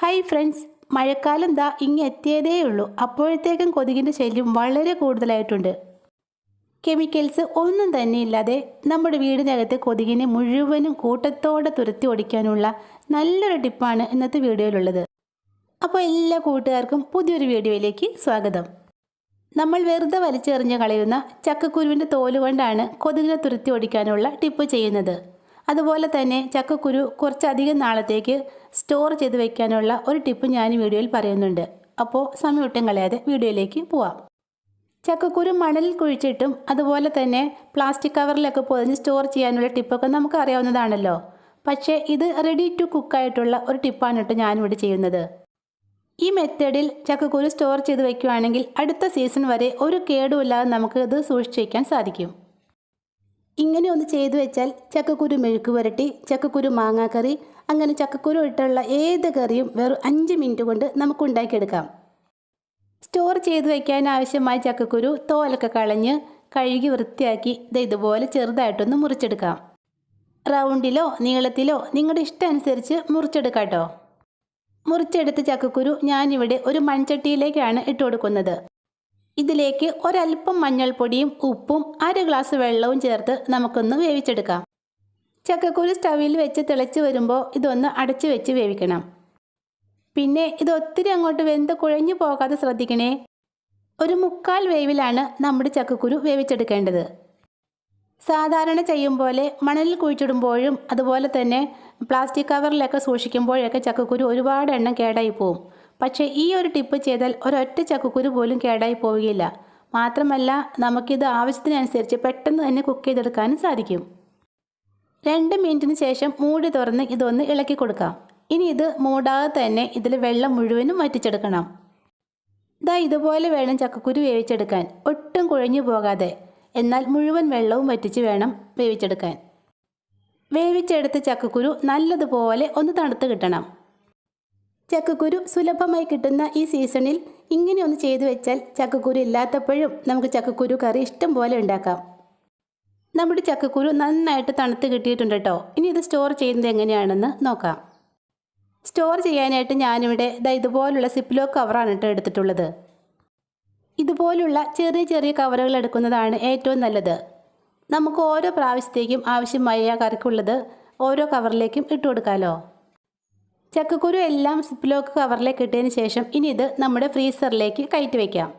Hi friends മഴക്കാലം ദാ ഇങ്ങ് എത്തിയതേ ഉള്ളൂ അപ്പോഴത്തേക്കും കൊതുകിന്റെ ശല്യം വളരെ കൂടുതലായിട്ടുണ്ട്. കെമിക്കൽസ് ഒന്നും തന്നെ ഇല്ലാതെ നമ്മുടെ വീടിനകത്ത് കൊതുകിനെ മുഴുവനും കൂട്ടത്തോടെ തുരത്തി ഓടിക്കാനുള്ള നല്ലൊരു ടിപ്പാണ് ഇന്നത്തെ വീഡിയോയിലുള്ളത്. അപ്പോൾ എല്ലാ കൂട്ടുകാർക്കും പുതിയൊരു വീഡിയോയിലേക്ക് സ്വാഗതം. നമ്മൾ വെറുതെ വലിച്ചെറിഞ്ഞ് കളയുന്ന ചക്കക്കുരുവിന്റെ തോലുകൊണ്ടാണ് കൊതുകിനെ തുരത്തി ഓടിക്കാനുള്ള ടിപ്പ് ചെയ്യുന്നത്. അതുപോലെ തന്നെ ചക്കക്കുരു കുറച്ചധികം നാളത്തേക്ക് സ്റ്റോർ ചെയ്ത് വയ്ക്കാനുള്ള ഒരു ടിപ്പ് ഞാൻ വീഡിയോയിൽ പറയുന്നുണ്ട്. അപ്പോൾ സമയം ഒട്ടും കളയാതെ വീഡിയോയിലേക്ക് പോവാം. ചക്കക്കുരു മണലിൽ കുഴിച്ചിട്ടും അതുപോലെ തന്നെ പ്ലാസ്റ്റിക് കവറിലൊക്കെ പൊതിഞ്ഞ് സ്റ്റോർ ചെയ്യാനുള്ള ടിപ്പൊക്കെ നമുക്ക് അറിയാവുന്നതാണല്ലോ. പക്ഷേ ഇത് റെഡി ടു കുക്കായിട്ടുള്ള ഒരു ടിപ്പാണ് കേട്ടോ ഞാനിവിടെ ചെയ്യുന്നത്. ഈ മെത്തേഡിൽ ചക്കക്കുരു സ്റ്റോർ ചെയ്ത് വെക്കുകയാണെങ്കിൽ അടുത്ത സീസൺ വരെ ഒരു കേടുമില്ലാതെ നമുക്ക് ഇത് സൂക്ഷിച്ചു വയ്ക്കാൻ സാധിക്കും. ഇങ്ങനെ ഒന്ന് ചെയ്തു വെച്ചാൽ ചക്കക്കുരു മെഴുക്ക് പുരട്ടി ചക്കക്കുരു മാങ്ങാക്കറി അങ്ങനെ ചക്കക്കുരു ഇട്ടുള്ള ഏത് കറിയും വെറും അഞ്ച് മിനിറ്റ് കൊണ്ട് നമുക്ക് ഉണ്ടാക്കിയെടുക്കാം. സ്റ്റോർ ചെയ്ത് വയ്ക്കാൻ ആവശ്യമായ ചക്കക്കുരു തോലൊക്കെ കളഞ്ഞ് കഴുകി വൃത്തിയാക്കി ഇത് ഇതുപോലെ ചെറുതായിട്ടൊന്ന് മുറിച്ചെടുക്കാം. റൗണ്ടിലോ നീളത്തിലോ നിങ്ങളുടെ ഇഷ്ടം അനുസരിച്ച് മുറിച്ചെടുക്കാം കേട്ടോ മുറിച്ചെടുത്ത ചക്കക്കുരു ഞാനിവിടെ ഒരു മൺചട്ടിയിലേക്കാണ് ഇട്ട് കൊടുക്കുന്നത് ഇതിലേക്ക് ഒരല്പം മഞ്ഞൾപ്പൊടിയും ഉപ്പും അര ഗ്ലാസ് വെള്ളവും ചേർത്ത് നമുക്കൊന്ന് വേവിച്ചെടുക്കാം. ചക്കക്കുരു സ്റ്റവിൽ വെച്ച് തിളച്ച് വരുമ്പോൾ ഇതൊന്ന് അടച്ച് വെച്ച് വേവിക്കണം. പിന്നെ ഇത് ഒത്തിരി അങ്ങോട്ട് വെന്ത് കുഴഞ്ഞു പോകാതെ ശ്രദ്ധിക്കണേ. ഒരു മുക്കാൽ വേവിലാണ് നമ്മുടെ ചക്കക്കുരു വേവിച്ചെടുക്കേണ്ടത്. സാധാരണ ചെയ്യും പോലെ മണലിൽ കുഴിച്ചിടുമ്പോഴും അതുപോലെ തന്നെ പ്ലാസ്റ്റിക് കവറിലൊക്കെ സൂക്ഷിക്കുമ്പോഴൊക്കെ ചക്കക്കുരു ഒരുപാട് എണ്ണം കേടായി പോവും. പക്ഷേ ഈ ഒരു ടിപ്പ് ചെയ്താൽ ഒരൊറ്റ ചക്കക്കുരു പോലും കേടായി പോവുകയില്ല. മാത്രമല്ല നമുക്കിത് ആവശ്യത്തിനനുസരിച്ച് പെട്ടെന്ന് തന്നെ കുക്ക് ചെയ്തെടുക്കാനും സാധിക്കും. രണ്ട് മിനിറ്റിന് ശേഷം മൂടി തുറന്ന് ഇതൊന്ന് ഇളക്കി കൊടുക്കാം. ഇനി ഇത് മൂടാതെ തന്നെ ഇതിൽ വെള്ളം മുഴുവനും വറ്റിച്ചെടുക്കണം. ഇതാ ഇതുപോലെ വേണം ചക്കക്കുരു വേവിച്ചെടുക്കാൻ. ഒട്ടും കുഴഞ്ഞു പോകാതെ. എന്നാൽ മുഴുവൻ വെള്ളവും വറ്റിച്ച് വേണം വേവിച്ചെടുക്കാൻ. വേവിച്ചെടുത്ത ചക്കക്കുരു നല്ലതുപോലെ ഒന്ന് തണുത്ത് കിട്ടണം. ചക്കക്കുരു സുലഭമായി കിട്ടുന്ന ഈ സീസണിൽ ഇങ്ങനെ ഒന്ന് ചെയ്തു വെച്ചാൽ ചക്കക്കുരു ഇല്ലാത്തപ്പോഴും നമുക്ക് ചക്കക്കുരു കറി ഇഷ്ടം പോലെ ഉണ്ടാക്കാം. നമ്മുടെ ചക്കക്കുരു നന്നായിട്ട് തണുത്ത് കിട്ടിയിട്ടുണ്ട് കേട്ടോ. ഇനി ഇത് സ്റ്റോർ ചെയ്യുന്നത് എങ്ങനെയാണെന്ന് നോക്കാം. സ്റ്റോർ ചെയ്യാനായിട്ട് ഞാനിവിടെ ദാ ഇതുപോലുള്ള സിപ്ലോ കവറാണ് കേട്ടോ എടുത്തിട്ടുള്ളത്. ഇതുപോലുള്ള ചെറിയ ചെറിയ കവറുകൾ എടുക്കുന്നതാണ് ഏറ്റവും നല്ലത്. നമുക്ക് ഓരോ പ്രാവശ്യത്തേക്കും ആവശ്യമായ കറിക്കുള്ളത് ഓരോ കവറിലേക്കും ഇട്ട് കൊടുക്കാമല്ലോ ചക്കക്കുരു എല്ലാം സിപ്ലോക്ക് കവറിലേക്ക് ഇട്ടതിന് ശേഷം ഇനി ഇത് നമ്മുടെ ഫ്രീസറിലേക്ക് കയറ്റി വയ്ക്കാം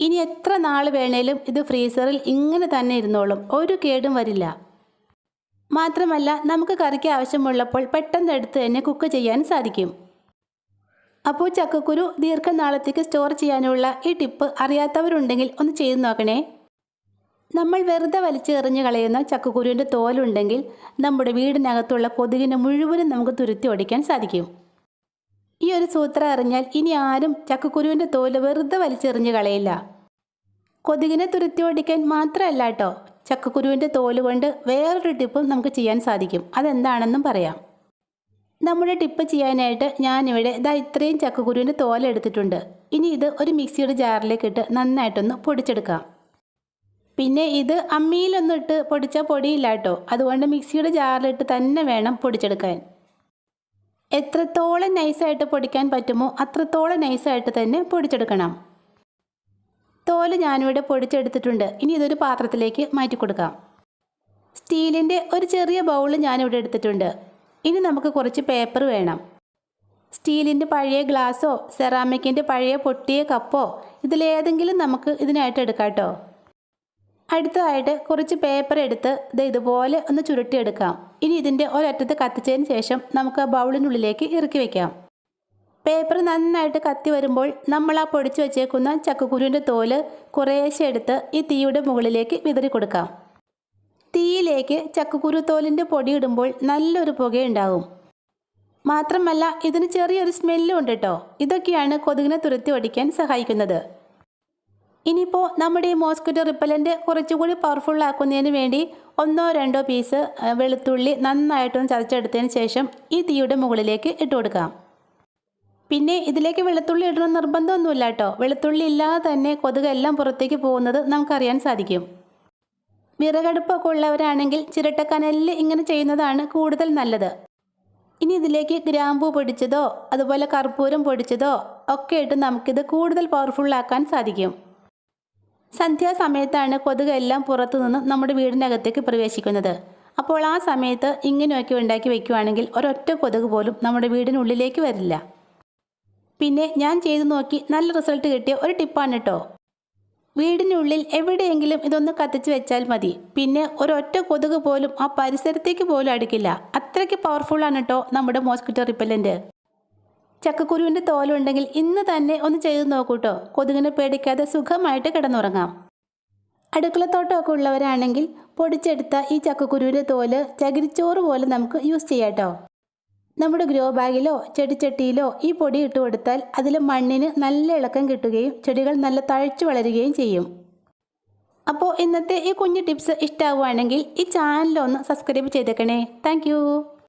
ഇനി എത്ര നാൾ വേണേലും ഇത് ഫ്രീസറിൽ ഇങ്ങനെ തന്നെ ഇരുന്നോളും. ഒരു കേടും വരില്ല. മാത്രമല്ല നമുക്ക് കറിക്ക് ആവശ്യമുള്ളപ്പോൾ പെട്ടെന്ന് എടുത്ത് തന്നെ കുക്ക് ചെയ്യാൻ സാധിക്കും. അപ്പോൾ ചക്കക്കുരു ദീർഘനാളത്തേക്ക് സ്റ്റോർ ചെയ്യാനുള്ള ഈ ടിപ്പ് അറിയാത്തവരുണ്ടെങ്കിൽ ഒന്ന് ചെയ്തു നോക്കണേ. നമ്മൾ വെറുതെ വലിച്ചെറിഞ്ഞ് കളയുന്ന ചക്കക്കുരുവിന്റെ തോലുണ്ടെങ്കിൽ നമ്മുടെ വീടിനകത്തുള്ള കൊതുകിനെ മുഴുവനും നമുക്ക് തുരുത്തി ഓടിക്കാൻ സാധിക്കും. ഈ ഒരു സൂത്രം അറിഞ്ഞാൽ ഇനി ആരും ചക്കക്കുരുവിന്റെ തോൽ വെറുതെ വലിച്ചെറിഞ്ഞ് കളയില്ല. കൊതുകിനെ തുരുത്തി ഓടിക്കാൻ മാത്രമല്ല കേട്ടോ ചക്കക്കുരുവിന്റെ തോൽ കൊണ്ട് വേറൊരു ടിപ്പും നമുക്ക് ചെയ്യാൻ സാധിക്കും. അതെന്താണെന്നും പറയാം. നമ്മുടെ ടിപ്പ് ചെയ്യാനായിട്ട് ഞാനിവിടെ ഇതാ ഇത്രയും ചക്കക്കുരുവിന്റെ തോലെടുത്തിട്ടുണ്ട് ഇനി ഇത് ഒരു മിക്സിയുടെ ജാറിലേക്ക് ഇട്ട് നന്നായിട്ടൊന്ന് പൊടിച്ചെടുക്കാം. പിന്നെ ഇത് അമ്മിയിലൊന്നിട്ട് പൊടിച്ച പൊടിയില്ല കേട്ടോ അതുകൊണ്ട് മിക്സിയുടെ ജാറിലിട്ട് തന്നെ വേണം പൊടിച്ചെടുക്കാൻ. എത്രത്തോളം നൈസായിട്ട് പൊടിക്കാൻ പറ്റുമോ അത്രത്തോളം നൈസായിട്ട് തന്നെ പൊടിച്ചെടുക്കണം. തോൽ ഞാനിവിടെ പൊടിച്ചെടുത്തിട്ടുണ്ട്. ഇനി ഇതൊരു പാത്രത്തിലേക്ക് മാറ്റി കൊടുക്കാം സ്റ്റീലിന്റെ ഒരു ചെറിയ ബൗൾ ഞാനിവിടെ എടുത്തിട്ടുണ്ട്. ഇനി നമുക്ക് കുറച്ച് പേപ്പർ വേണം. സ്റ്റീലിന്റെ പഴയ ഗ്ലാസോ സെറാമിക്കിന്റെ പഴയ പൊട്ടിയ കപ്പോ ഇതിലേതെങ്കിലും നമുക്ക് ഇതിനായിട്ട് എടുക്കാം കേട്ടോ അടുത്തതായിട്ട് കുറച്ച് പേപ്പർ എടുത്ത് ഇത് ഇതുപോലെ ഒന്ന് ചുരുട്ടിയെടുക്കാം. ഇനി ഇതിന്റെ ഒരറ്റത്ത് കത്തിച്ചതിന് ശേഷം നമുക്ക് ബൗളിനുള്ളിലേക്ക് ഇറക്കി വെക്കാം. പേപ്പർ നന്നായിട്ട് കത്തി വരുമ്പോൾ നമ്മൾ ആ പൊടിച്ചു വെച്ചേക്കുന്ന ചക്കക്കുരുവിന്റെ തോൽ കുറേശ്ശെ എടുത്ത് ഈ തീയുടെ മുകളിലേക്ക് വിതറി കൊടുക്കാം. തീയിലേക്ക് ചക്കക്കുരു തോലിന്റെ പൊടി ഇടുമ്പോൾ നല്ലൊരു പുകയുണ്ടാകും. മാത്രമല്ല ഇതിന് ചെറിയൊരു സ്മെല്ലും ഉണ്ട് കേട്ടോ ഇതൊക്കെയാണ് കൊതുകിനെ തുരത്തി ഓടിക്കാൻ സഹായിക്കുന്നത്. ഇനിയിപ്പോൾ നമ്മുടെ ഈ മോസ്കിറ്റോ റിപ്പലന്റ് കുറച്ചുകൂടി പവർഫുൾ ആക്കുന്നതിന് വേണ്ടി ഒന്നോ രണ്ടോ പീസ് വെളുത്തുള്ളി നന്നായിട്ടൊന്ന് ചതച്ചെടുത്തതിന് ശേഷം ഈ തീയുടെ മുകളിലേക്ക് ഇട്ട് കൊടുക്കാം. പിന്നെ ഇതിലേക്ക് വെളുത്തുള്ളി ഇടണം നിർബന്ധമൊന്നുമില്ല കേട്ടോ. വെളുത്തുള്ളി ഇല്ലാതെ തന്നെ കൊതുകെല്ലാം പുറത്തേക്ക് പോകുന്നത് നമുക്കറിയാൻ സാധിക്കും. വിറകടുപ്പൊക്കെ ഉള്ളവരാണെങ്കിൽ ചിരട്ടക്കനലിൽ ഇങ്ങനെ ചെയ്യുന്നതാണ് കൂടുതൽ നല്ലത്. ഇനി ഇതിലേക്ക് ഗ്രാമ്പൂ പൊടിച്ചതോ അതുപോലെ കർപ്പൂരം പൊടിച്ചതോ ഒക്കെ ഇട്ട് നമുക്കിത് കൂടുതൽ പവർഫുള്ളാക്കാൻ സാധിക്കും. സന്ധ്യാസമയത്താണ് കൊതുകെല്ലാം പുറത്തു നിന്നും നമ്മുടെ വീടിനകത്തേക്ക് പ്രവേശിക്കുന്നത്. അപ്പോൾ ആ സമയത്ത് ഇങ്ങനെയൊക്കെ ഉണ്ടാക്കി വെക്കുവാണെങ്കിൽ ഒരൊറ്റ കൊതുക് പോലും നമ്മുടെ വീടിനുള്ളിലേക്ക് വരില്ല. പിന്നെ ഞാൻ ചെയ്തു നോക്കി നല്ല റിസൾട്ട് കിട്ടിയ ഒരു ടിപ്പാണ് കേട്ടോ വീടിനുള്ളിൽ എവിടെയെങ്കിലും ഇതൊന്ന് കത്തിച്ച് വെച്ചാൽ മതി. പിന്നെ ഒരൊറ്റ കൊതുക് പോലും ആ പരിസരത്തേക്ക് പോലും അടുക്കില്ല. അത്രയ്ക്ക് പവർഫുള്ളാണ് കേട്ടോ നമ്മുടെ മോസ്കിറ്റോ റിപ്പല്ലന്റ് ചക്കക്കുരുവിന്റെ തോലുണ്ടെങ്കിൽ ഇന്ന് തന്നെ ഒന്ന് ചെയ്ത് നോക്കൂട്ടോ. കൊതുകിനെ പേടിക്കാതെ സുഖമായിട്ട് കിടന്നുറങ്ങാം. അടുക്കളത്തോട്ടമൊക്കെ ഉള്ളവരാണെങ്കിൽ പൊടിച്ചെടുത്ത ഈ ചക്കക്കുരുവിന്റെ തോൽ ചകിരിച്ചോറ് പോലെ നമുക്ക് യൂസ് ചെയ്യാട്ടോ. നമ്മുടെ ഗ്രോ ബാഗിലോ ചെടിച്ചട്ടിയിലോ ഈ പൊടി ഇട്ട് കൊടുത്താൽ അതിൽ മണ്ണിന് നല്ല ഇളക്കം കിട്ടുകയും ചെടികൾ നല്ല തഴച്ചു വളരുകയും ചെയ്യും. അപ്പോൾ ഇന്നത്തെ ഈ കുഞ്ഞു ടിപ്സ് ഇഷ്ടമാവുകയാണെങ്കിൽ ഈ ചാനലൊന്ന് സബ്സ്ക്രൈബ് ചെയ്തേക്കണേ. താങ്ക്